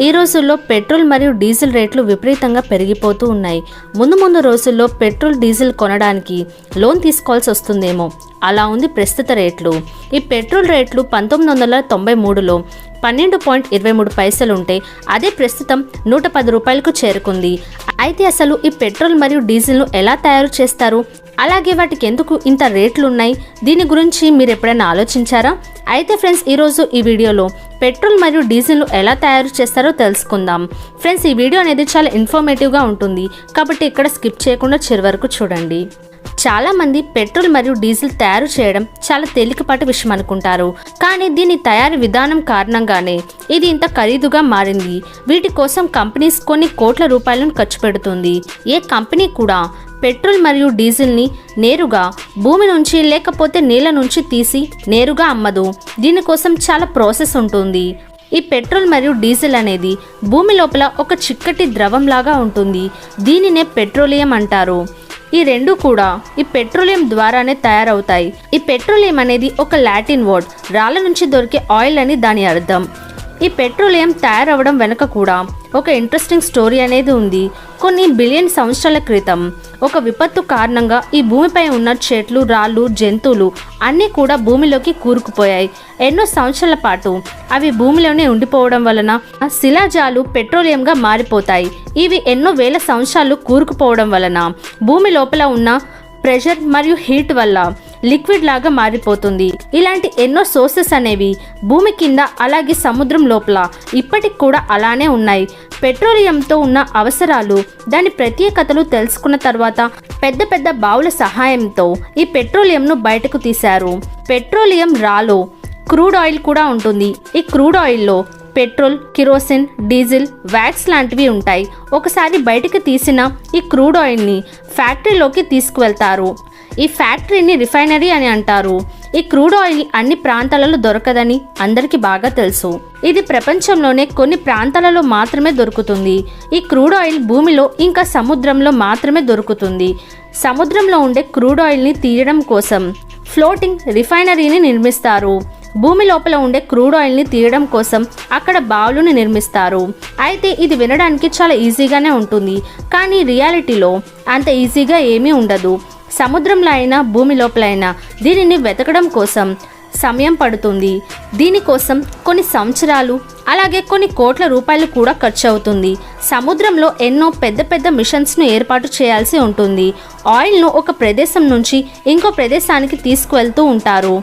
ఈ రోజుల్లో పెట్రోల్ మరియు డీజిల్ రేట్లు విపరీతంగా పెరిగిపోతూ ఉన్నాయి. ముందు ముందు రోజుల్లో పెట్రోల్ డీజిల్ కొనడానికి లోన్ తీసుకోవాల్సి వస్తుందేమో. అలా ఉంది ప్రస్తుత రేట్లు. ఈ పెట్రోల్ రేట్లు పంతొమ్మిది వందల తొంభై మూడులో పన్నెండు పాయింట్ ఇరవై మూడు పైసలు ఉంటే అదే ప్రస్తుతం నూట పది రూపాయలకు చేరుకుంది. అయితే అసలు ఈ పెట్రోల్ మరియు డీజిల్ను ఎలా తయారు చేస్తారు? అలాగే వాటికి ఎందుకు ఇంత రేట్లు ఉన్నాయి దీని గురించి మీరు ఎప్పుడైనా ఆలోచించారా? అయితే ఫ్రెండ్స్ ఈరోజు ఈ వీడియోలో పెట్రోల్ మరియు డీజిల్ను ఎలా తయారు చేస్తారో తెలుసుకుందాం. ఫ్రెండ్స్ ఈ వీడియో అనేది చాలా ఇన్ఫర్మేటివ్గా ఉంటుంది. కాబట్టి ఇక్కడ స్కిప్ చేయకుండా చివరి వరకు చూడండి. చాలామంది పెట్రోల్ మరియు డీజిల్ తయారు చేయడం చాలా తేలికపాటి విషయం అనుకుంటారు. కానీ దీని తయారీ విధానం కారణంగానే ఇది ఇంత ఖరీదుగా మారింది. వీటి కోసం కంపెనీస్ కొన్ని కోట్ల రూపాయలను ఖర్చు పెడుతుంది. ఏ కంపెనీ కూడా పెట్రోల్ మరియు డీజిల్ని నేరుగా భూమి నుంచి లేకపోతే నీళ్ళ నుంచి తీసి నేరుగా అమ్మదు. దీనికోసం చాలా ప్రాసెస్ ఉంటుంది. ఈ పెట్రోల్ మరియు డీజిల్ అనేది భూమి లోపల ఒక చిక్కటి ద్రవంలాగా ఉంటుంది. దీనినే పెట్రోలియం అంటారు. ఈ రెండు కూడా ఈ పెట్రోలియం ద్వారానే తయారవుతాయి. ఈ పెట్రోలియం అనేది ఒక లాటిన్ వర్డ్. రాళ్ళ నుంచి దొరికే ఆయిల్ అని దాని అర్థం. ఈ పెట్రోలియం తయారవడం వెనుక కూడా ఒక ఇంట్రెస్టింగ్ స్టోరీ అనేది ఉంది. కొన్ని బిలియన్ సంవత్సరాల క్రితం ఒక విపత్తు కారణంగా ఈ భూమిపై ఉన్న చెట్లు రాళ్ళు జంతువులు అన్నీ కూడా భూమిలోకి కూరుకుపోయాయి. ఎన్నో సంవత్సరాల పాటు అవి భూమిలోనే ఉండిపోవడం వలన ఆ శిలాజాలు పెట్రోలియంగా మారిపోతాయి. ఇవి ఎన్నో వేల సంవత్సరాలు కూరుకుపోవడం వలన భూమి లోపల ఉన్న ప్రెషర్ మరియు హీట్ వల్ల లిక్విడ్ లాగా మారిపోతుంది. ఇలాంటి ఎన్నో సోర్సెస్ అనేవి భూమి కింద అలాగే సముద్రం లోపల ఇప్పటికి కూడా అలానే ఉన్నాయి. పెట్రోలియంతో ఉన్న అవసరాలు దాని ప్రత్యేకతలు తెలుసుకున్న తర్వాత పెద్ద పెద్ద బావుల సహాయంతో ఈ పెట్రోలియంను బయటకు తీశారు. పెట్రోలియం రాలో క్రూడ్ ఆయిల్ కూడా ఉంటుంది. ఈ క్రూడ్ ఆయిల్లో పెట్రోల్ కిరోసిన్ డీజిల్ వ్యాక్స్ లాంటివి ఉంటాయి. ఒకసారి బయటకు తీసిన ఈ క్రూడ్ ఆయిల్ని ఫ్యాక్టరీలోకి తీసుకువెళ్తారు. ఈ ఫ్యాక్టరీని రిఫైనరీ అని అంటారు. ఈ క్రూడ్ ఆయిల్ అన్ని ప్రాంతాలలో దొరకదని అందరికీ బాగా తెలుసు. ఇది ప్రపంచంలోనే కొన్ని ప్రాంతాలలో మాత్రమే దొరుకుతుంది. ఈ క్రూడ్ ఆయిల్ భూమిలో ఇంకా సముద్రంలో మాత్రమే దొరుకుతుంది. సముద్రంలో ఉండే క్రూడ్ ఆయిల్ని తీయడం కోసం ఫ్లోటింగ్ రిఫైనరీని నిర్మిస్తారు. భూమి లోపల ఉండే క్రూడ్ ఆయిల్ని తీయడం కోసం అక్కడ బావులను నిర్మిస్తారు. అయితే ఇది వినడానికి చాలా ఈజీగానే ఉంటుంది. కానీ రియాలిటీలో అంత ఈజీగా ఏమీ ఉండదు. సముద్రంలో అయినా భూమి లోపల అయినా దీనిని వెతకడం కోసం సమయం పడుతుంది. దీనికోసం కొన్ని సంవత్సరాలు అలాగే కొన్ని కోట్ల రూపాయలు కూడా ఖర్చు అవుతుంది సముద్రంలో ఎన్నో పెద్ద పెద్ద మిషన్స్ను ఏర్పాటు చేయాల్సి ఉంటుంది. ఆయిల్ను ఒక ప్రదేశం నుంచి ఇంకో ప్రదేశానికి తీసుకువెళ్తూ ఉంటారు.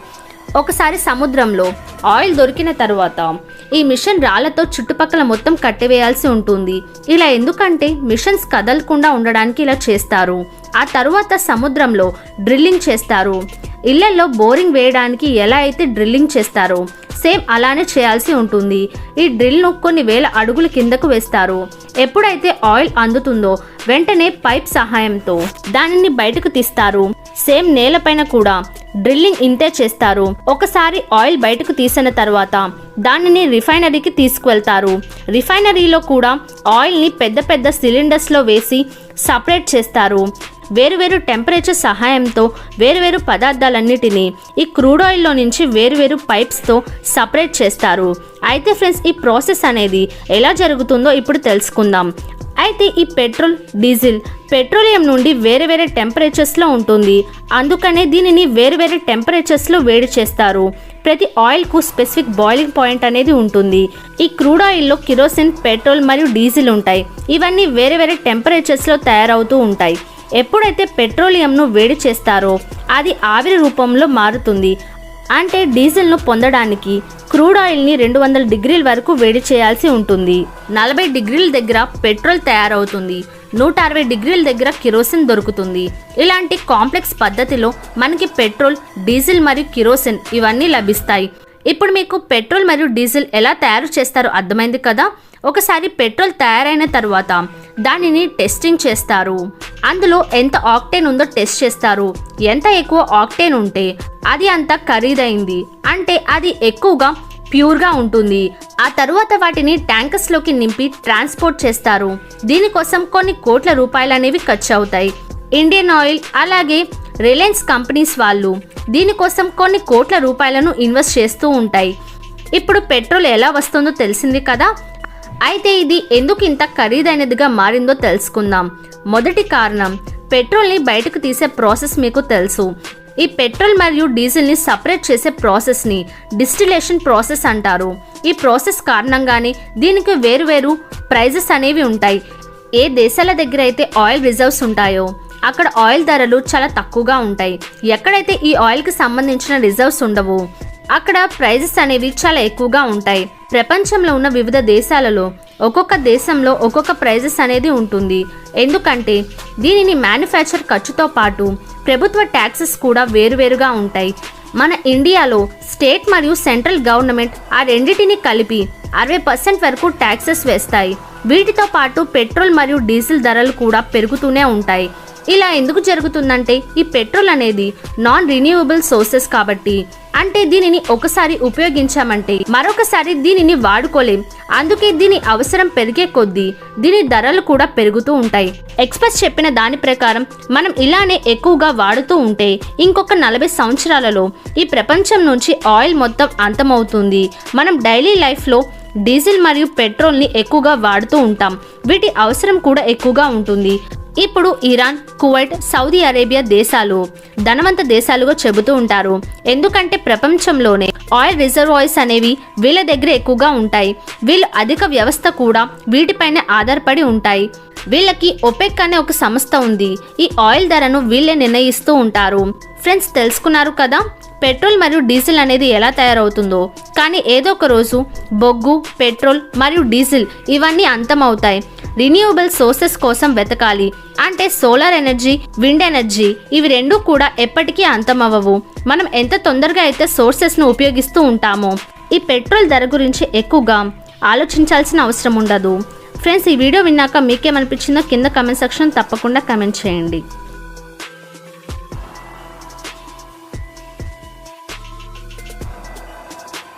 ఒకసారి సముద్రంలో ఆయిల్ దొరికిన తర్వాత ఈ మిషన్ రాళ్ళతో చుట్టుపక్కల మొత్తం కట్టివేయాల్సి ఉంటుంది. ఇలా ఎందుకంటే మిషన్స్ కదలకుండా ఉండడానికి ఇలా చేస్తారు. ఆ తరువాత సముద్రంలో డ్రిల్లింగ్ చేస్తారు. ఇళ్ళలో బోరింగ్ వేయడానికి ఎలా అయితే డ్రిల్లింగ్ చేస్తారో సేమ్ అలానే చేయాల్సి ఉంటుంది. ఈ డ్రిల్ను కొన్ని వేల అడుగుల కిందకు వేస్తారు. ఎప్పుడైతే ఆయిల్ అందుతుందో వెంటనే పైప్ సహాయంతో దానిని బయటకు తీస్తారు. సేమ్ నేలపైన కూడా డ్రిల్లింగ్ ఇంతే చేస్తారు. ఒకసారి ఆయిల్ బయటకు తీసిన తర్వాత దానిని రిఫైనరీకి తీసుకువెళ్తారు. రిఫైనరీలో కూడా ఆయిల్ని పెద్ద పెద్ద సిలిండర్స్లో వేసి సపరేట్ చేస్తారు. వేరువేరు టెంపరేచర్ సహాయంతో వేరువేరు పదార్థాలన్నిటినీ ఈ క్రూడ్ ఆయిల్లో నుంచి వేరువేరు పైప్స్తో సపరేట్ చేస్తారు. అయితే ఫ్రెండ్స్ ఈ ప్రాసెస్ అనేది ఎలా జరుగుతుందో ఇప్పుడు తెలుసుకుందాం. అయితే ఈ పెట్రోల్ డీజిల్ పెట్రోలియం నుండి వేరే వేరే టెంపరేచర్స్లో ఉంటుంది. అందుకనే దీనిని వేరే వేరే టెంపరేచర్స్లో వేడి చేస్తారు. ప్రతి ఆయిల్కు స్పెసిఫిక్ బాయిలింగ్ పాయింట్ అనేది ఉంటుంది. ఈ క్రూడ్ ఆయిల్లో కిరోసిన్ పెట్రోల్ మరియు డీజిల్ ఉంటాయి. ఇవన్నీ వేరే వేరే టెంపరేచర్స్లో తయారవుతూ ఉంటాయి. ఎప్పుడైతే పెట్రోలియంను వేడి చేస్తారో అది ఆవిరి రూపంలో మారుతుంది. అంటే డీజిల్ను పొందడానికి క్రూడ్ ఆయిల్ని రెండు వందల డిగ్రీల వరకు వేడి చేయాల్సి ఉంటుంది. నలభై డిగ్రీల దగ్గర పెట్రోల్ తయారవుతుంది. నూట అరవై డిగ్రీల దగ్గర కిరోసిన్ దొరుకుతుంది. ఇలాంటి కాంప్లెక్స్ పద్ధతిలో మనకి పెట్రోల్ డీజిల్ మరియు కిరోసిన్ ఇవన్నీ లభిస్తాయి. ఇప్పుడు మీకు పెట్రోల్ మరియు డీజిల్ ఎలా తయారు చేస్తారో అర్థమైంది కదా? ఒకసారి పెట్రోల్ తయారైన తర్వాత దానిని టెస్టింగ్ చేస్తారు. అందులో ఎంత ఆక్టేన్ ఉందో టెస్ట్ చేస్తారు. ఎంత ఎక్కువ ఆక్టేన్ ఉంటే అది అంత ఖరీదైంది. అంటే అది ఎక్కువగా ప్యూర్గా ఉంటుంది. ఆ తరువాత వాటిని ట్యాంకర్స్లోకి నింపి ట్రాన్స్పోర్ట్ చేస్తారు. దీనికోసం కొన్ని కోట్ల రూపాయలు అనేవి ఖర్చు అవుతాయి ఇండియన్ ఆయిల్ అలాగే రిలయన్స్ కంపెనీస్ వాళ్ళు దీనికోసం కొన్ని కోట్ల రూపాయలను ఇన్వెస్ట్ చేస్తూ ఉంటాయి. ఇప్పుడు పెట్రోల్ ఎలా వస్తుందో తెలిసింది కదా? అయితే ఇది ఎందుకు ఇంత ఖరీదైనదిగా మారిందో తెలుసుకుందాం. మొదటి కారణం పెట్రోల్ని బయటకు తీసే ప్రాసెస్ మీకు తెలుసు. ఈ పెట్రోల్ మరియు డీజిల్ని సపరేట్ చేసే ప్రాసెస్ని డిస్టిలేషన్ ప్రాసెస్ అంటారు. ఈ ప్రాసెస్ కారణంగానే దీనికి వేరువేరు ప్రైజెస్ అనేవి ఉంటాయి. ఏ దేశాల దగ్గర అయితే ఆయిల్ రిజర్వ్స్ ఉంటాయో అక్కడ ఆయిల్ ధరలు చాలా తక్కువగా ఉంటాయి. ఎక్కడైతే ఈ ఆయిల్కి సంబంధించిన రిజర్వ్స్ ఉండవు అక్కడ ప్రైజెస్ అనేవి చాలా ఎక్కువగా ఉంటాయి. ప్రపంచంలో ఉన్న వివిధ దేశాలలో ఒక్కొక్క దేశంలో ఒక్కొక్క ప్రైజెస్ అనేది ఉంటుంది. ఎందుకంటే దీనిని మ్యానుఫ్యాక్చర్ ఖర్చుతో పాటు ప్రభుత్వ ట్యాక్సెస్ కూడా వేరువేరుగా ఉంటాయి. మన ఇండియాలో స్టేట్ మరియు సెంట్రల్ గవర్నమెంట్ ఆ రెండింటిని కలిపి అరవై పర్సెంట్ వరకు ట్యాక్సెస్ వేస్తాయి. వీటితో పాటు పెట్రోల్ మరియు డీజిల్ ధరలు కూడా పెరుగుతూనే ఉంటాయి. ఇలా ఎందుకు జరుగుతుందంటే ఈ పెట్రోల్ అనేది నాన్ రిన్యూవబుల్ సోర్సెస్ కాబట్టి. అంటే దీనిని ఒకసారి ఉపయోగించామంటే మరొకసారి దీనిని వాడుకోలేం. అందుకే దీని అవసరం పెరిగే కొద్దీ దీని ధరలు కూడా పెరుగుతూ ఉంటాయి. ఎక్స్పర్ట్స్ చెప్పిన దాని ప్రకారం మనం ఇలానే ఎక్కువగా వాడుతూ ఉంటే ఇంకొక నలభై సంవత్సరాలలో ఈ ప్రపంచం నుంచి ఆయిల్ మొత్తం అంతమవుతుంది. మనం డైలీ లైఫ్లో డీజిల్ మరియు పెట్రోల్ని ఎక్కువగా వాడుతూ ఉంటాం. వీటి అవసరం కూడా ఎక్కువగా ఉంటుంది. ఇప్పుడు ఇరాన్ కువైట్ సౌదీ అరేబియా దేశాలు ధనవంత దేశాలుగా చెబుతూ ఉంటారు. ఎందుకంటే ప్రపంచంలోనే ఆయిల్ రిజర్వాయర్స్ అనేవి వీళ్ళ దగ్గర ఎక్కువగా ఉంటాయి. వీళ్ళు అధిక వ్యవస్థ కూడా వీటిపైనే ఆధారపడి ఉంటాయి. వీళ్ళకి ఒపెక్ అనే ఒక సంస్థ ఉంది. ఈ ఆయిల్ ధరను వీళ్ళే నిర్ణయిస్తూ ఉంటారు. ఫ్రెండ్స్ తెలుసుకున్నారు కదా? పెట్రోల్ మరియు డీజిల్ అనేది ఎలా తయారవుతుందో. కానీ ఏదో ఒక రోజు బొగ్గు పెట్రోల్ మరియు డీజిల్ ఇవన్నీ అంతమవుతాయి. రిన్యూవబుల్ సోర్సెస్ కోసం వెతకాలి. అంటే సోలార్ ఎనర్జీ విండ్ ఎనర్జీ ఇవి రెండూ కూడా ఎప్పటికీ అంతమవ్వవు. మనం ఎంత తొందరగా అయితే సోర్సెస్ను ఉపయోగిస్తూ ఉంటామో ఈ పెట్రోల్ ధర గురించి ఎక్కువగా ఆలోచించాల్సిన అవసరం ఉండదు. ఫ్రెండ్స్ ఈ వీడియో విన్నాక మీకేమనిపించిందో కింద కమెంట్ సెక్షన్ తప్పకుండా కమెంట్ చేయండి.